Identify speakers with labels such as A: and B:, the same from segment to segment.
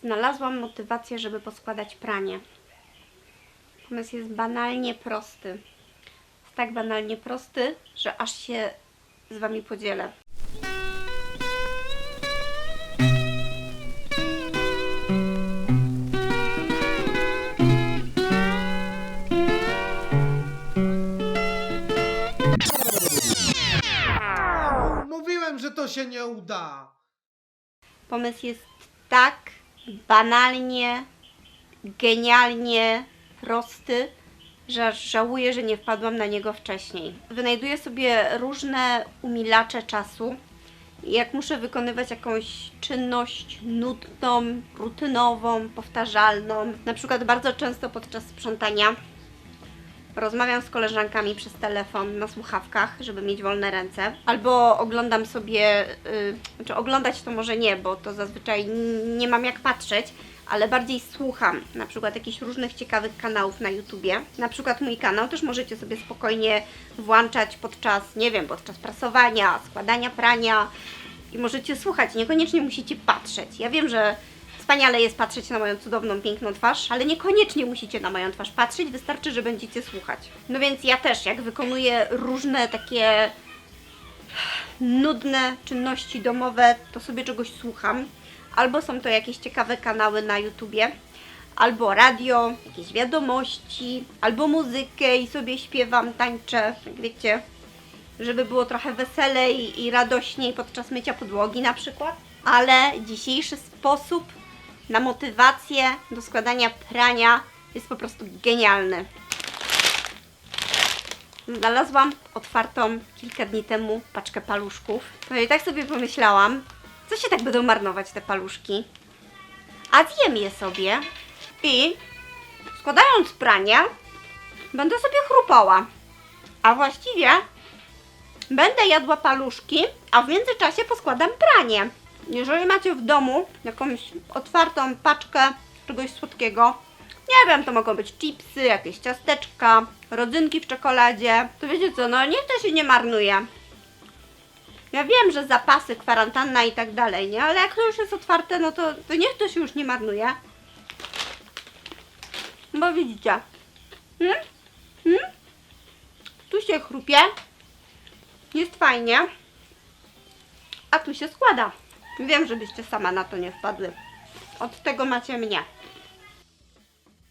A: Znalazłam motywację, żeby poskładać pranie. Pomysł jest banalnie prosty. Jest tak banalnie prosty, że aż się z Wami podzielę.
B: Mówiłem, że to się nie uda.
A: Pomysł jest tak banalnie, genialnie prosty, że żałuję, że nie wpadłam na niego wcześniej. Wynajduję sobie różne umilacze czasu. Jak muszę wykonywać jakąś czynność nudną, rutynową, powtarzalną, na przykład bardzo często podczas sprzątania rozmawiam z koleżankami przez telefon na słuchawkach, żeby mieć wolne ręce, albo oglądam sobie, yy, znaczy oglądać to może nie, bo to zazwyczaj nie mam jak patrzeć, ale bardziej słucham na przykład jakichś różnych ciekawych kanałów na YouTubie. Na przykład mój kanał też możecie sobie spokojnie włączać podczas, nie wiem, podczas prasowania, składania prania i możecie słuchać, niekoniecznie musicie patrzeć. Ja wiem, że Wspaniale jest patrzeć na moją cudowną, piękną twarz, ale niekoniecznie musicie na moją twarz patrzeć, wystarczy, że będziecie słuchać. No więc ja też, jak wykonuję różne takie nudne czynności domowe, to sobie czegoś słucham. Albo są to jakieś ciekawe kanały na YouTubie, albo radio, jakieś wiadomości, albo muzykę i sobie śpiewam, tańczę, jak wiecie, żeby było trochę weselej i radośniej podczas mycia podłogi na przykład. Ale dzisiejszy sposób na motywację do składania prania jest po prostu genialny. Znalazłam otwartą kilka dni temu paczkę paluszków. No i tak sobie pomyślałam, co się tak będą marnować te paluszki? A zjem je sobie i składając pranie, będę sobie chrupała. A właściwie będę jadła paluszki, a w międzyczasie poskładam pranie. Jeżeli macie w domu jakąś otwartą paczkę czegoś słodkiego, nie wiem, to mogą być chipsy, jakieś ciasteczka, rodzynki w czekoladzie, to wiecie co, no niech to się nie marnuje. Ja wiem, że zapasy, kwarantanna i tak dalej, nie? Ale jak to już jest otwarte, no to, to niech to się już nie marnuje. Bo widzicie. Hmm? Hmm? Tu się chrupie. Jest fajnie. A tu się składa. Wiem, żebyście sama na to nie wpadły. Od tego macie mnie.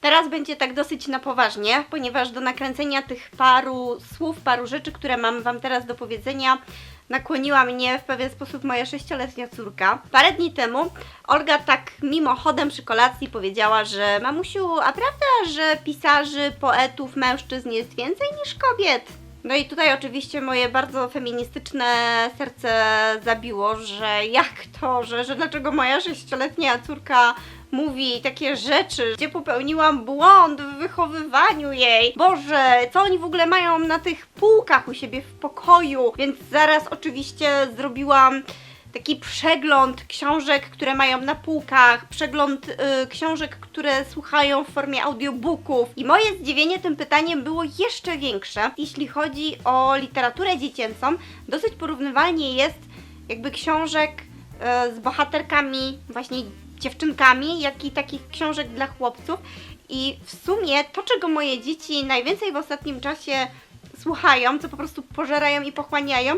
A: Teraz będzie tak dosyć na poważnie, ponieważ do nakręcenia tych paru słów, paru rzeczy, które mam Wam teraz do powiedzenia, nakłoniła mnie w pewien sposób moja sześcioletnia córka. Parę dni temu Olga tak mimochodem przy kolacji powiedziała, że mamusiu, a prawda, że pisarzy, poetów, mężczyzn jest więcej niż kobiet? No i tutaj oczywiście moje bardzo feministyczne serce zabiło, że jak to, że, że dlaczego moja sześcioletnia córka mówi takie rzeczy, gdzie popełniłam błąd w wychowywaniu jej. Boże, co oni w ogóle mają na tych półkach u siebie w pokoju? Więc zaraz oczywiście zrobiłam taki przegląd książek, które mają na półkach, przegląd y, książek, które słuchają w formie audiobooków. I moje zdziwienie tym pytaniem było jeszcze większe. Jeśli chodzi o literaturę dziecięcą, dosyć porównywalnie jest jakby książek y, z bohaterkami, właśnie dziewczynkami, jak i takich książek dla chłopców. I w sumie to, czego moje dzieci najwięcej w ostatnim czasie słuchają, co po prostu pożerają i pochłaniają,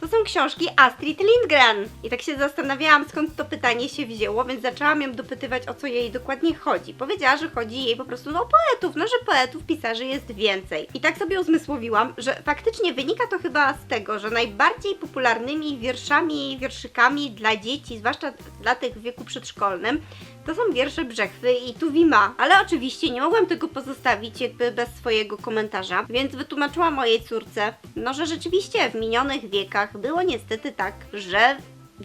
A: to są książki Astrid Lindgren. I tak się zastanawiałam, skąd to pytanie się wzięło, więc zaczęłam ją dopytywać, o co jej dokładnie chodzi. Powiedziała, że chodzi jej po prostu no, o poetów, no że poetów, pisarzy jest więcej. I tak sobie uzmysłowiłam, że faktycznie wynika to chyba z tego, że najbardziej popularnymi wierszami wierszykami dla dzieci, zwłaszcza dla tych w wieku przedszkolnym, to są wiersze Brzechwy i Tuwima. Ale oczywiście nie mogłam tego pozostawić jakby bez swojego komentarza, więc wytłumaczyłam mojej córce, no że rzeczywiście w minionych wiekach było niestety tak, że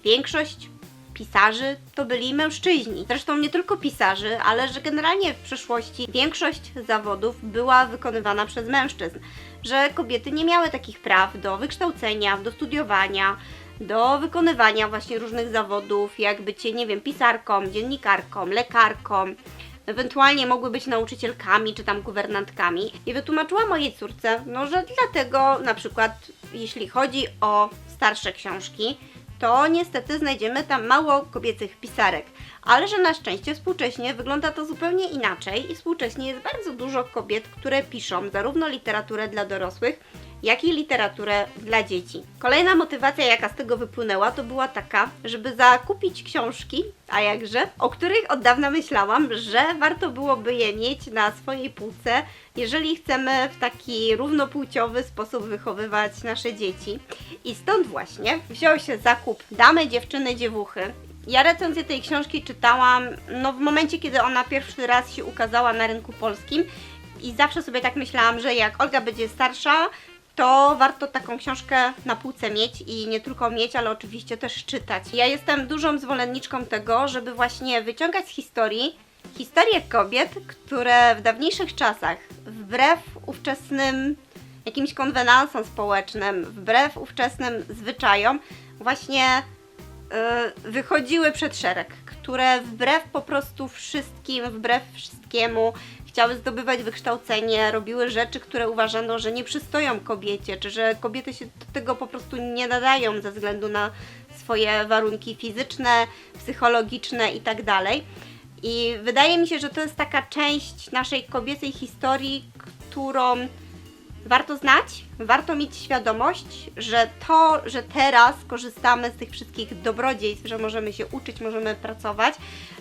A: większość pisarzy to byli mężczyźni. Zresztą nie tylko pisarzy, ale że generalnie w przeszłości większość zawodów była wykonywana przez mężczyzn. Że kobiety nie miały takich praw do wykształcenia, do studiowania, do wykonywania właśnie różnych zawodów, jak bycie, nie wiem, pisarką, dziennikarką, lekarką. Ewentualnie mogły być nauczycielkami czy tam guwernantkami. I wytłumaczyła mojej córce, no że dlatego na przykład jeśli chodzi o starsze książki, to niestety znajdziemy tam mało kobiecych pisarek. ale że na szczęście współcześnie wygląda to zupełnie inaczej i współcześnie jest bardzo dużo kobiet, które piszą zarówno literaturę dla dorosłych, jak i literaturę dla dzieci. Kolejna motywacja, jaka z tego wypłynęła, to była taka, żeby zakupić książki, a jakże, o których od dawna myślałam, że warto byłoby je mieć na swojej półce, jeżeli chcemy w taki równopłciowy sposób wychowywać nasze dzieci. I stąd właśnie wziął się zakup Damy, Dziewczyny, Dziewuchy. Ja recenzję tej książki czytałam no, w momencie, kiedy ona pierwszy raz się ukazała na rynku polskim i zawsze sobie tak myślałam, że jak Olga będzie starsza, to warto taką książkę na półce mieć i nie tylko mieć, ale oczywiście też czytać. Ja jestem dużą zwolenniczką tego, żeby właśnie wyciągać z historii kobiet, które w dawniejszych czasach, wbrew ówczesnym jakimś konwenansom społecznym, wbrew ówczesnym zwyczajom, właśnie y, wychodziły przed szereg, które wbrew po prostu wszystkim, wbrew wszystkiemu chciały zdobywać wykształcenie, robiły rzeczy, które uważano, że nie przystoją kobiecie, czy że kobiety się do tego po prostu nie nadają ze względu na swoje warunki fizyczne, psychologiczne itd. I wydaje mi się, że to jest taka część naszej kobiecej historii, którą warto znać, warto mieć świadomość, że to, że teraz korzystamy z tych wszystkich dobrodziejstw, że możemy się uczyć, możemy pracować,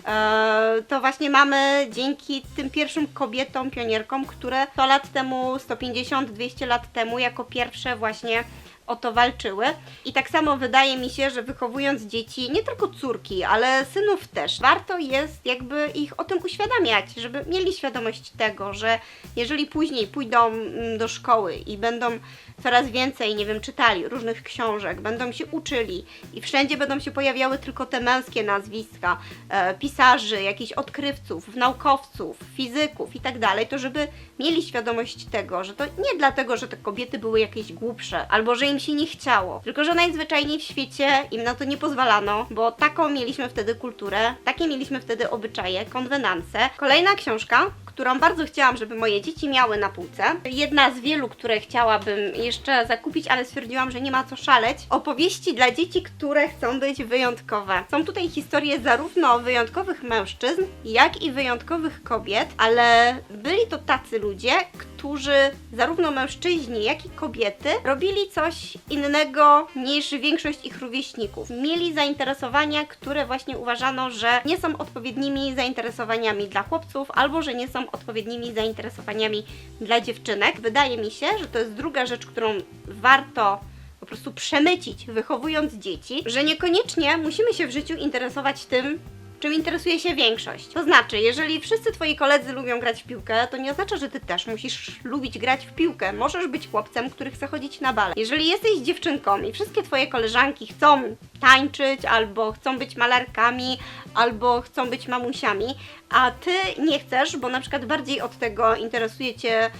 A: e, to właśnie mamy dzięki tym pierwszym kobietom, pionierkom, które 100 lat temu, 150, 200 lat temu jako pierwsze właśnie o to walczyły. I tak samo wydaje mi się, że wychowując dzieci, nie tylko córki, ale synów też, warto jest jakby ich o tym uświadamiać, żeby mieli świadomość tego, że jeżeli później pójdą mm, do szkoły i będą coraz więcej, nie wiem, czytali różnych książek, będą się uczyli i wszędzie będą się pojawiały tylko te męskie nazwiska, e, pisarzy, jakichś odkrywców, naukowców, fizyków i tak dalej, to żeby mieli świadomość tego, że to nie dlatego, że te kobiety były jakieś głupsze, albo że im się nie chciało, tylko że najzwyczajniej w świecie im na to nie pozwalano, bo taką mieliśmy wtedy kulturę, takie mieliśmy wtedy obyczaje, konwenanse. Kolejna książka, którą bardzo chciałam, żeby moje dzieci miały na półce. Jedna z wielu, które chciałabym jeszcze zakupić, ale stwierdziłam, że nie ma co szaleć. Opowieści dla dzieci, które chcą być wyjątkowe. Są tutaj historie zarówno wyjątkowych mężczyzn, jak i wyjątkowych kobiet, ale byli to tacy ludzie, którzy zarówno mężczyźni, jak i kobiety robili coś innego niż większość ich rówieśników. Mieli zainteresowania, które właśnie uważano, że nie są odpowiednimi zainteresowaniami dla chłopców, albo że nie są odpowiednimi zainteresowaniami dla dziewczynek. Wydaje mi się, że to jest druga rzecz, którą warto po prostu przemycić, wychowując dzieci, że niekoniecznie musimy się w życiu interesować tym, czym interesuje się większość. To znaczy, jeżeli wszyscy twoi koledzy lubią grać w piłkę, to nie oznacza, że ty też musisz lubić grać w piłkę. Możesz być chłopcem, który chce chodzić na bale. Jeżeli jesteś dziewczynką i wszystkie twoje koleżanki chcą tańczyć, albo chcą być malarkami, albo chcą być mamusiami, a ty nie chcesz, bo na przykład bardziej od tego interesuje cię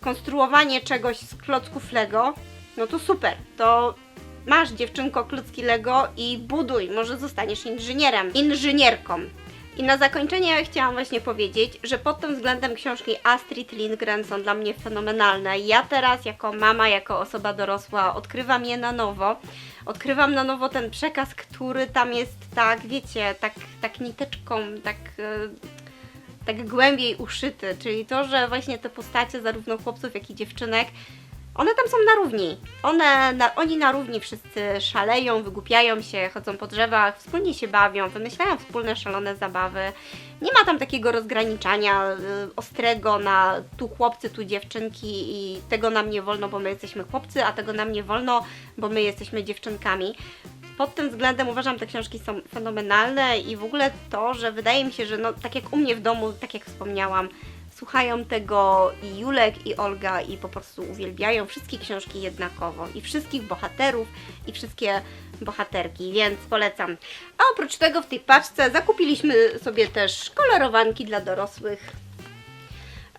A: konstruowanie czegoś z klocków Lego, no to super, to masz dziewczynko klocki Lego i buduj, może zostaniesz inżynierem, inżynierką. I na zakończenie chciałam właśnie powiedzieć, że pod tym względem książki Astrid Lindgren są dla mnie fenomenalne. Ja teraz jako mama, jako osoba dorosła odkrywam je na nowo. Odkrywam na nowo ten przekaz, który tam jest tak, wiecie, tak, tak niteczką, tak... e, tak głębiej uszyty, czyli to, że właśnie te postacie zarówno chłopców, jak i dziewczynek, one tam są na równi. One, na, oni na równi wszyscy szaleją, wygłupiają się, chodzą po drzewach, wspólnie się bawią, wymyślają wspólne szalone zabawy. Nie ma tam takiego rozgraniczania y, ostrego na tu chłopcy, tu dziewczynki i tego nam nie wolno, bo my jesteśmy chłopcy, a tego nam nie wolno, bo my jesteśmy dziewczynkami pod tym względem uważam, te książki są fenomenalne i w ogóle to, że wydaje mi się, że no, tak jak u mnie w domu, tak jak wspomniałam, słuchają tego i Julek, i Olga i po prostu uwielbiają wszystkie książki jednakowo i wszystkich bohaterów i wszystkie bohaterki, więc polecam. A oprócz tego w tej paczce zakupiliśmy sobie też kolorowanki dla dorosłych.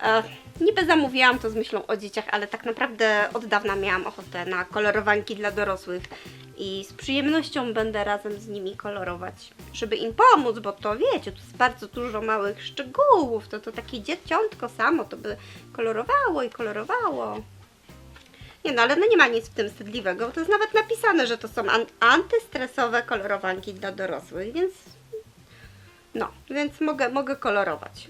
A: E, niby zamówiłam to z myślą o dzieciach, ale tak naprawdę od dawna miałam ochotę na kolorowanki dla dorosłych i z przyjemnością będę razem z nimi kolorować, żeby im pomóc, bo to wiecie, tu jest bardzo dużo małych szczegółów, to to takie dzieciątko samo to by kolorowało i kolorowało. Nie no, ale no nie ma nic w tym wstydliwego, bo to jest nawet napisane, że to są an- antystresowe kolorowanki dla dorosłych, więc No, więc mogę, mogę kolorować.